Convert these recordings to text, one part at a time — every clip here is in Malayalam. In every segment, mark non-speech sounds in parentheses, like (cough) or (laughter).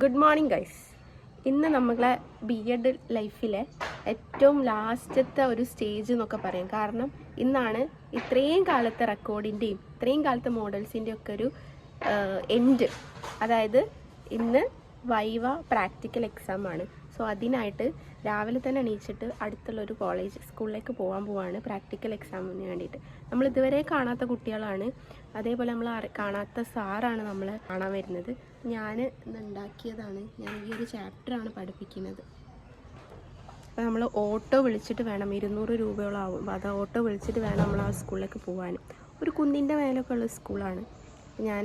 ഗുഡ് മോർണിംഗ് ഗൈസ് ഇന്ന് നമ്മളെ ബി എഡ് ലൈഫിലെ ഏറ്റവും ലാസ്റ്റത്തെ ഒരു സ്റ്റേജ് എന്നൊക്കെ പറയും. കാരണം ഇന്നാണ് ഇത്രയും കാലത്തെ റെക്കോർഡിന്റെയും ഇത്രയും കാലത്തെ മോഡൽസിന്റെ ഒക്കെ ഒരു എൻഡ് അതായത് ഇന്ന് വൈവ പ്രാക്ടിക്കൽ എക്സാം ആണ്. സോ അതിനായിട്ട് രാവിലെ തന്നെ എണീച്ചിട്ട് അടുത്തുള്ള ഒരു കോളേജ് സ്കൂളിലേക്ക് പോകാൻ പോവാണ് പ്രാക്ടിക്കൽ എക്സാമിന് വേണ്ടിയിട്ട്. നമ്മൾ ഇതുവരെ കാണാത്ത കുട്ടികളാണ്. അതേപോലെ നമ്മൾ കാണാത്ത സാറാണ് നമ്മൾ കാണാൻ വരുന്നത്. ഞാൻ ഉണ്ടാക്കിയതാണ് ഞാൻ ഈ ഒരു ചാപ്റ്ററാണ് പഠിപ്പിക്കുന്നത്. അപ്പോൾ നമ്മൾ ഓട്ടോ വിളിച്ചിട്ട് വേണം. ഇരുന്നൂറ് രൂപയോളം ആവും അത് ഓട്ടോ വിളിച്ചിട്ട് വേണം നമ്മൾ ആ സ്കൂളിലേക്ക് പോകാൻ ഒരു കുന്നിന്റെ മേലൊക്കെ ഉള്ള സ്കൂളാണ് ഞാൻ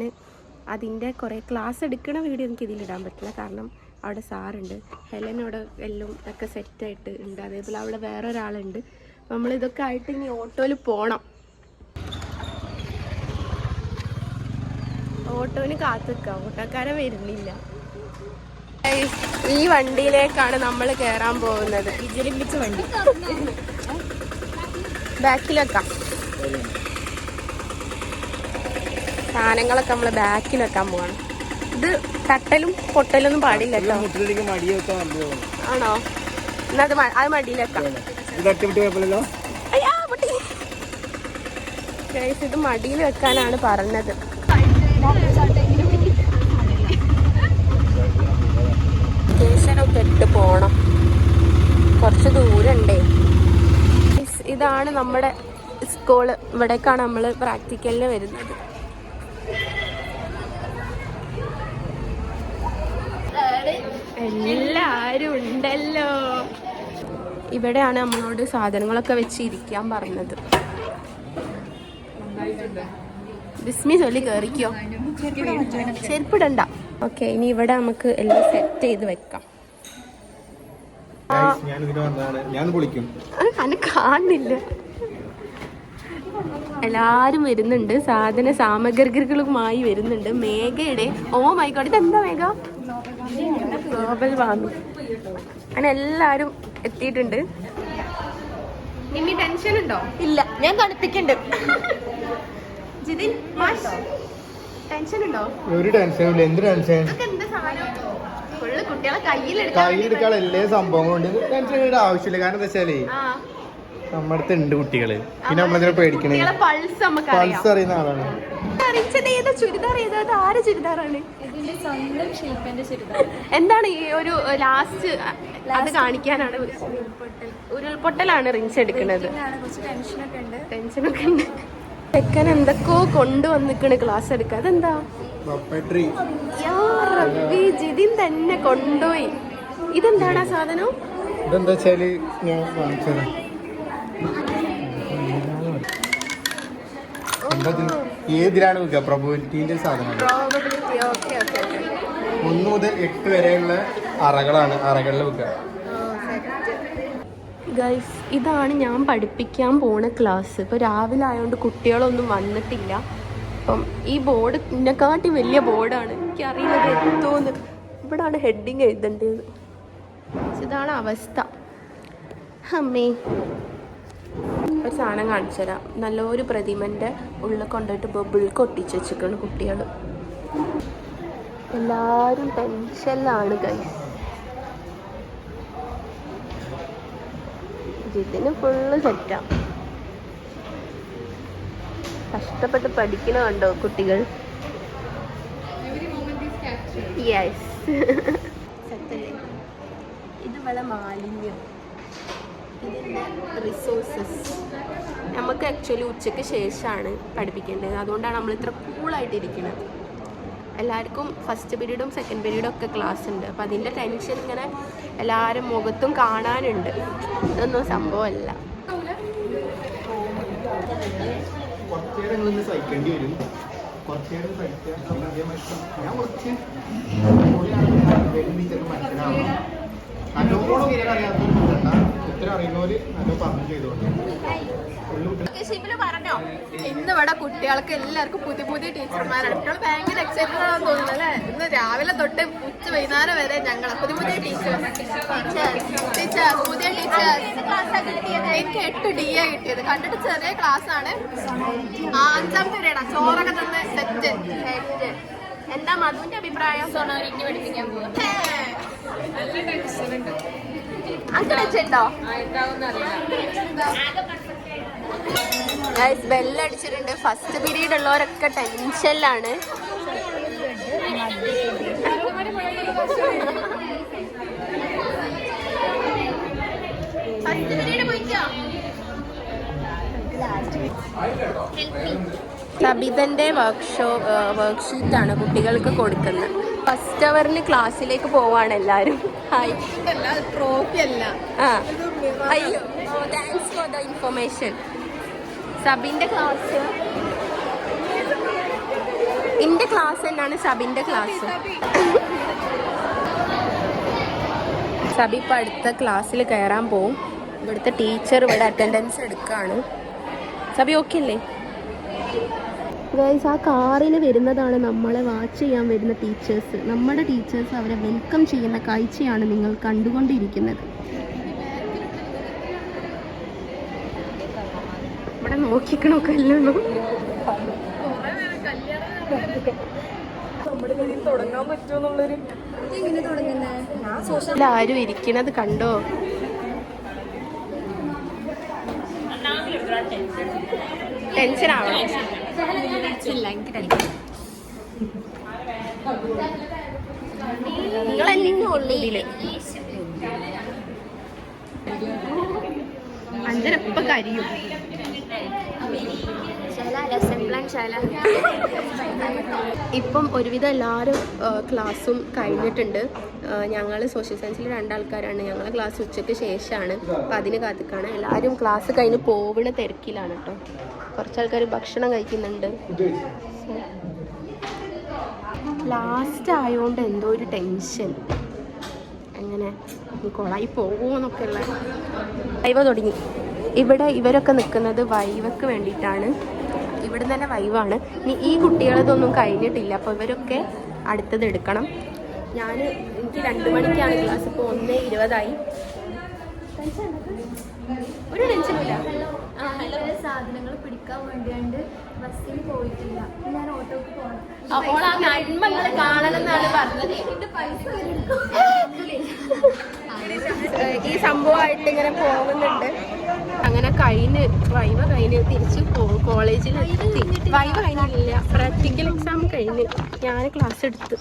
അതിന്റെ കുറേ ക്ലാസ് എടുക്കണ വീഡിയോ എനിക്ക് ഇതിലിടാൻ പറ്റില്ല. കാരണം അവിടെ സാറുണ്ട് ഹെലനോട് എല്ലാം ഒക്കെ സെറ്റായിട്ട് ഉണ്ട്. അതേപോലെ അവിടെ വേറെ ഒരാളുണ്ട് നമ്മൾ ഇതൊക്കെ ആയിട്ട് ഇനി ഓട്ടോയിൽ പോകണം ഓട്ടോന് കാത്തു നിൽക്കാം ഓട്ടോക്കാരൻ വരുന്നില്ല. ഈ വണ്ടിയിലേക്കാണ് നമ്മൾ കയറാൻ പോകുന്നത്. വിജലിപ്പിച്ച വണ്ടി. ബാക്കിൽ വെക്കാം സാധനങ്ങളൊക്കെ നമ്മൾ ബാക്കിൽ വെക്കാൻ പോവാണ്. ഇത് തട്ടലും പൊട്ടലൊന്നും പാടില്ല ആണോ? എന്നാ അത് അത്. ഇത് മടിയിൽ വെക്കാനാണ് പറഞ്ഞത്. സ്റ്റേഷനൊക്കെ ഇട്ട് പോണം. കുറച്ച് ദൂരണ്ടേ. ഇതാണ് നമ്മുടെ സ്കൂൾ. ഇവിടേക്കാണ് നമ്മൾ പ്രാക്ടിക്കലിന് വരുന്നത്. എല്ലാരും ഉണ്ടല്ലോ. ഇവിടെയാണ് നമ്മളോട് സാധനങ്ങളൊക്കെ വെച്ച് ഇരിക്കാൻ പറഞ്ഞത്. ബിസ്മി ചൊല്ലി കയറിക്കോ ചെരുപ്പിടണ്ട. ഓക്കെ ഇനി ഇവിടെ നമുക്ക് എല്ലാം സെറ്റ് ചെയ്ത് വെക്കാം. അന്നെ കാണില്ല എല്ലാരും വരുന്നുണ്ട്. സാധന സാമഗ്രികളുമായി വരുന്നുണ്ട്. മേഘയുടെ ഓ മൈക്കോട്ടെ എന്താ മേഘ? ഗ്ലോബൽ വാർമിംഗ് അങ്ങനെ എല്ലാരും എത്തിയിട്ടുണ്ട്. നിമ്മി ടെൻഷൻ ഉണ്ടോ ഇല്ല. ഞാൻ തണുപ്പിക്കുന്നുണ്ട് ജിതിൻ മാഷ്. ടെൻഷൻ ഉണ്ടോ? ഒരു ടെൻഷനും എന്ത് ടെൻഷൻ കയ്യിലെടുക്കാൻ എല്ലാ സംഭവങ്ങളും ഉണ്ട്. ടെൻഷൻ എടുക്കേണ്ട ആവശ്യമില്ല. കാരണം എന്താ വെച്ചാലേ ആ. നമ്മുടെ ഉണ്ട് കുട്ടികൾ പിന്നെ നമ്മളതിനെ പേടിക്കണേ? പൾസ് അറിയുന്ന ആളാണ്. എന്താണ് ഈ ഒരു ലാസ്റ്റ് അത് കാണിക്കാനാണ് ഉരുൾപൊട്ടലാണ് റിങ്സ് എടുക്കുന്നത്. കുറച്ച് ടെൻഷനൊക്കെ ഉണ്ട്. ടെൻഷനൊക്കെ ഉണ്ട്. ചെക്കൻ എന്തൊക്കെയോ കൊണ്ടുവന്നിക്കണ് ക്ലാസ് എടുക്കുക അതെന്താ? ജിതിൻ തന്നെ കൊണ്ടുപോയി. ഇതെന്താണ് ആ സാധനം? ഇതെന്താ വെച്ചാൽ ഞാൻ ഏതിലാണ് വെക്കുക? പ്രൊബിലിറ്റീന്റെ ഓക്കെ ഒന്ന് മുതൽ എട്ട് വരെയുള്ള അറകളാണ് അറകളിൽ വെക്കുക. ഗൈസ് ഇതാണ് ഞാൻ പഠിപ്പിക്കാൻ പോണ ക്ലാസ് ഇപ്പോൾ രാവിലെ ആയതുകൊണ്ട് കുട്ടികളൊന്നും വന്നിട്ടില്ല. അപ്പം ഈ ബോർഡ് ഇതിനെക്കാട്ടി വലിയ ബോർഡാണ് എനിക്കറിയില്ല അറിയുന്നത് എത്തുമെന്ന് ഇവിടാണ് ഹെഡിങ് എഴുതേണ്ടത് ഇതാണ് അവസ്ഥ. അമ്മേ. ഒരു സാധനം കാണിച്ചു തരാം നല്ലൊരു പ്രതിമന്റെ ഉള്ളിൽ കൊണ്ടുപോയിട്ട് ബബിൾ കൊട്ടിച്ച് വെച്ചിരിക്കണം കുട്ടികൾ എല്ലാവരും ടെൻഷനിലാണ് ഗൈസ് ഇതിന് ഫുള്ള് സെറ്റാ കഷ്ടപ്പെട്ട് പഠിക്കണ കണ്ടോ കുട്ടികൾ? യെസ് (laughs) ഇത് വളരെ മാലിന്യം. ഇതിന്റെ റിസോഴ്സസ് നമുക്ക് ആക്ച്വലി ഉച്ചയ്ക്ക് ശേഷമാണ് പഠിപ്പിക്കേണ്ടത്. അതുകൊണ്ടാണ് നമ്മൾ ഇത്ര കൂളായിട്ട് ഇരിക്കുന്നത് എല്ലാവർക്കും ഫസ്റ്റ് പീരീഡും സെക്കൻഡ് പീരീഡും ഒക്കെ ക്ലാസ് ഉണ്ട്. അപ്പം അതിന്റെ ടെൻഷൻ ഇങ്ങനെ എല്ലാവരും മുഖത്തും കാണാനുണ്ട്. ഇതൊന്നും സംഭവമല്ല. സഹിക്കേണ്ടി വരും. കുറച്ച് നേരം സഹിക്കുക പിന്നെ അതേമാതിരി ഞാൻ കുറച്ച് ഉത്തരം അറിയുന്നവര് നല്ല പറഞ്ഞു ചെയ്തോണ്ട് കുട്ടികൾ പറഞ്ഞോ? ഇന്ന് ഇവിടെ കുട്ടികൾക്ക് എല്ലാവർക്കും പുതിയ പുതിയ ടീച്ചർമാരാണ്. കുട്ടികൾ ഭയങ്കര എക്സൈറ്റഡ് ആണെന്ന് തോന്നുന്നു അല്ലേ? ഇന്ന് രാവിലെ തൊട്ട് ഉച്ച വൈകുന്നേരം വരെ ഞങ്ങൾ പുതിയ പുതിയ ടീച്ചേഴ്സ് ടീച്ചർ പുതിയ ടീച്ചർ എനിക്ക് എട്ട് ഡി എ കിട്ടിയത്. കണ്ടിട്ട് ചെറിയ ക്ലാസ് ആണ്. അഞ്ചാമത്തെ വരെയാണ് ചോറൊക്കെ തന്നെ സെറ്റ് എന്താ മധുവിന്റെ അഭിപ്രായം? സൊണാലിക്ക് പഠിപ്പിക്കാൻ അങ്ങനെ വെച്ചിട്ടുണ്ടോ ബെല്ലടിച്ചിട്ടുണ്ട് ഫസ്റ്റ് പീരീഡ് ഉള്ളവരൊക്കെ ടെൻഷനിലാണ് സബിതന്റെ വർക്ക്ഷോ വർക്ക്ഷീറ്റാണ് കുട്ടികൾക്ക് കൊടുക്കുന്നത്. ഫസ്റ്റ് അവറിൽ ക്ലാസ്സിലേക്ക് പോവാണ് എല്ലാരും. ഹായ് ട്രോഫി അല്ല. ആ. അയ്യോ താങ്ക്സ് ഫോർ ദ ഇൻഫർമേഷൻ സബിന്റെ ക്ലാസ് എന്റെ ക്ലാസ് തന്നെയാണ് സബിന്റെ ക്ലാസ് സബി ഇപ്പൊ അടുത്ത ക്ലാസ്സിൽ കയറാൻ പോവും. ഇവിടുത്തെ ടീച്ചർ ഇവിടെ അറ്റൻഡൻസ് എടുക്കുകയാണ് സബി ഓക്കെ അല്ലേ? ആ കാറിൽ വരുന്നതാണ് നമ്മളെ വാച്ച് ചെയ്യാൻ വരുന്ന ടീച്ചേഴ്സ് നമ്മുടെ ടീച്ചേഴ്സ് അവരെ വെൽക്കം ചെയ്യുന്ന കാഴ്ചയാണ് നിങ്ങൾ കണ്ടുകൊണ്ടിരിക്കുന്നത്. ഇവിടെ നോക്കിക്കണോ കല്യാണം? ആരും ഇരിക്കണത് കണ്ടോ? ടെൻഷൻ ആവണം. അഞ്ചര കരിയും. ഇപ്പം ഒരുവിധം എല്ലാവരും ക്ലാസ്സും കഴിഞ്ഞിട്ടുണ്ട്. ഞങ്ങൾ സോഷ്യൽ സയൻസിൽ രണ്ടാൾക്കാരാണ്. ഞങ്ങളെ ക്ലാസ് ഉച്ചയ്ക്ക് ശേഷമാണ് അപ്പം അതിന് കാത്തിക്കാണ്. എല്ലാവരും ക്ലാസ് കഴിഞ്ഞ് പോവണ തിരക്കിലാണ് കേട്ടോ കുറച്ച് ആൾക്കാർ ഭക്ഷണം കഴിക്കുന്നുണ്ട്. ലാസ്റ്റ് ആയതുകൊണ്ട് എന്തോ ഒരു ടെൻഷൻ അങ്ങനെ കൊളായി പോകുമോന്നൊക്കെ ഉള്ള. ഡ്രൈവ് തുടങ്ങി. ഇവിടെ ഇവരൊക്കെ നിൽക്കുന്നത് വൈവക്ക് വേണ്ടിയിട്ടാണ്. ഇവിടെ തന്നെ വൈവാണ്. ഇനി ഈ കുട്ടികളതൊന്നും കഴിഞ്ഞിട്ടില്ല. അപ്പോൾ ഇവരൊക്കെ അടുത്തത് എടുക്കണം. ഞാൻ എനിക്ക് രണ്ട് മണിക്കാണ് ക്ലാസ് ഇപ്പോൾ ഒന്ന് ഇരുപതായി. ഒരു ടെൻഷനില്ല സാധനങ്ങൾ പിടിക്കാൻ വേണ്ടിയാണ്ട് ബസ്സിൽ പോയിട്ടില്ല. ഞാൻ ഓട്ടോക്ക് പോകണം അപ്പോൾ ആ നന്മകൾ കാണണമെന്നാണ് പറഞ്ഞത്. ഈ സംഭവമായിട്ട് ഇങ്ങനെ പോകുന്നുണ്ട്. അങ്ങനെ കഴിഞ്ഞ് വൈവ കഴിഞ്ഞ് തിരിച്ച് കോളേജിൽ വൈവ കഴിഞ്ഞില്ല പ്രാക്ടിക്കൽ എക്സാം കഴിഞ്ഞ് ഞാൻ ക്ലാസ് എടുത്ത്.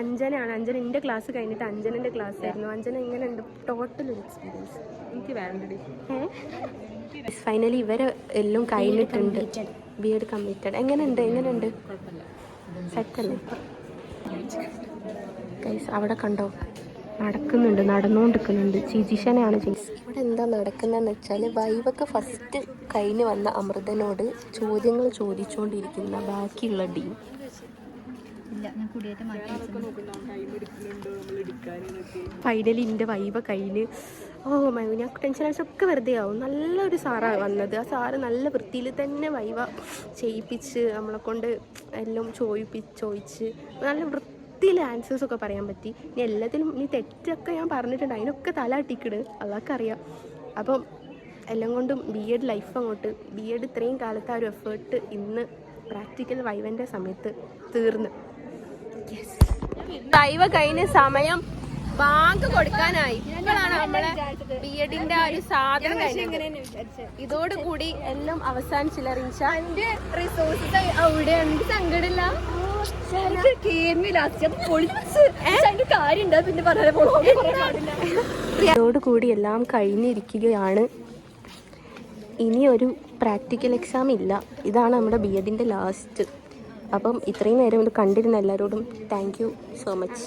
അഞ്ജനയാണ് അഞ്ജന എന്റെ ക്ലാസ് കഴിഞ്ഞിട്ട് അഞ്ജനന്റെ ക്ലാസ് ആയിരുന്നു. അഞ്ജന ഇങ്ങനെ ഉണ്ട് ടോട്ടൽ ഒരു എക്സ്പീരിയൻസ് എനിക്ക് വേണ്ടത് ഫൈനലി ഇവരെ എല്ലാം കഴിഞ്ഞിട്ടുണ്ട്. ബി എഡ് കംപ്ലീറ്റഡ് എങ്ങനെയുണ്ട് എങ്ങനെയുണ്ട് സെറ്റല്ലേ അവിടെ കണ്ടോ? നടക്കുന്നുണ്ട് നടന്നുകൊണ്ടിരിക്കുന്നുണ്ട് ചിജിഷനാണ് ഇവിടെ എന്താ നടക്കുന്നതെന്ന് വെച്ചാൽ വൈവൊക്കെ ഫസ്റ്റ് കഴിഞ്ഞ് വന്ന അമൃതനോട് ചോദ്യങ്ങൾ ചോദിച്ചുകൊണ്ടിരിക്കുന്ന ബാക്കിയുള്ള ടീം. ഫൈനലി എന്റെ വൈബ കയ്യിൽ ഓ മൈ ഞാൻ ടെൻഷൻ അടിച്ചൊക്കെ വെറുതെ ആവും. നല്ലൊരു സാറാണ് വന്നത്. ആ സാറ് നല്ല വൃത്തിയിൽ തന്നെ വൈവ ചെയ്യിപ്പിച്ച് നമ്മളെ കൊണ്ട് എല്ലാം ചോദിപ്പി ചോദിച്ച് നല്ല വൃത്തിയിൽ ആൻസേഴ്സ് ഒക്കെ പറയാൻ പറ്റി. ഇനി എല്ലാത്തിനും ഇനി തെറ്റൊക്കെ ഞാൻ പറഞ്ഞിട്ടുണ്ട്. അതിനൊക്കെ തല അട്ടിക്കിട് അതൊക്കെ അറിയാം അപ്പം എല്ലാം കൊണ്ടും ബി എഡ് ലൈഫ് അങ്ങോട്ട്. ബി എഡ് ഇത്രയും കാലത്തെ ആ ഒരു എഫേർട്ട് ഇന്ന് പ്രാക്ടിക്കൽ വൈവന്റെ സമയത്ത് തീർന്ന്. ദൈവ കഴിഞ്ഞ സമയം ബാങ്ക് കൊടുക്കാനായി. ഇപ്പോഴാണ് നമ്മളെ ബി എഡിന്റെ ആ ഒരു സാധനം ഇതോടുകൂടി എല്ലാം അവസാനിച്ചില്ല റിൻഷ. എന്റെ റിസോഴ്സസ് അവിടെ എനിക്ക് കൂടി എല്ലാം കഴിഞ്ഞിരിക്കുകയാണ്. ഇനി ഒരു പ്രാക്ടിക്കൽ എക്സാം ഇല്ല. ഇതാണ് നമ്മുടെ ബി എഡിന്റെ ലാസ്റ്റ് അപ്പം ഇത്രയും നേരം ഇത് കണ്ടിരുന്ന എല്ലാവരോടും താങ്ക് യു സോ മച്ച്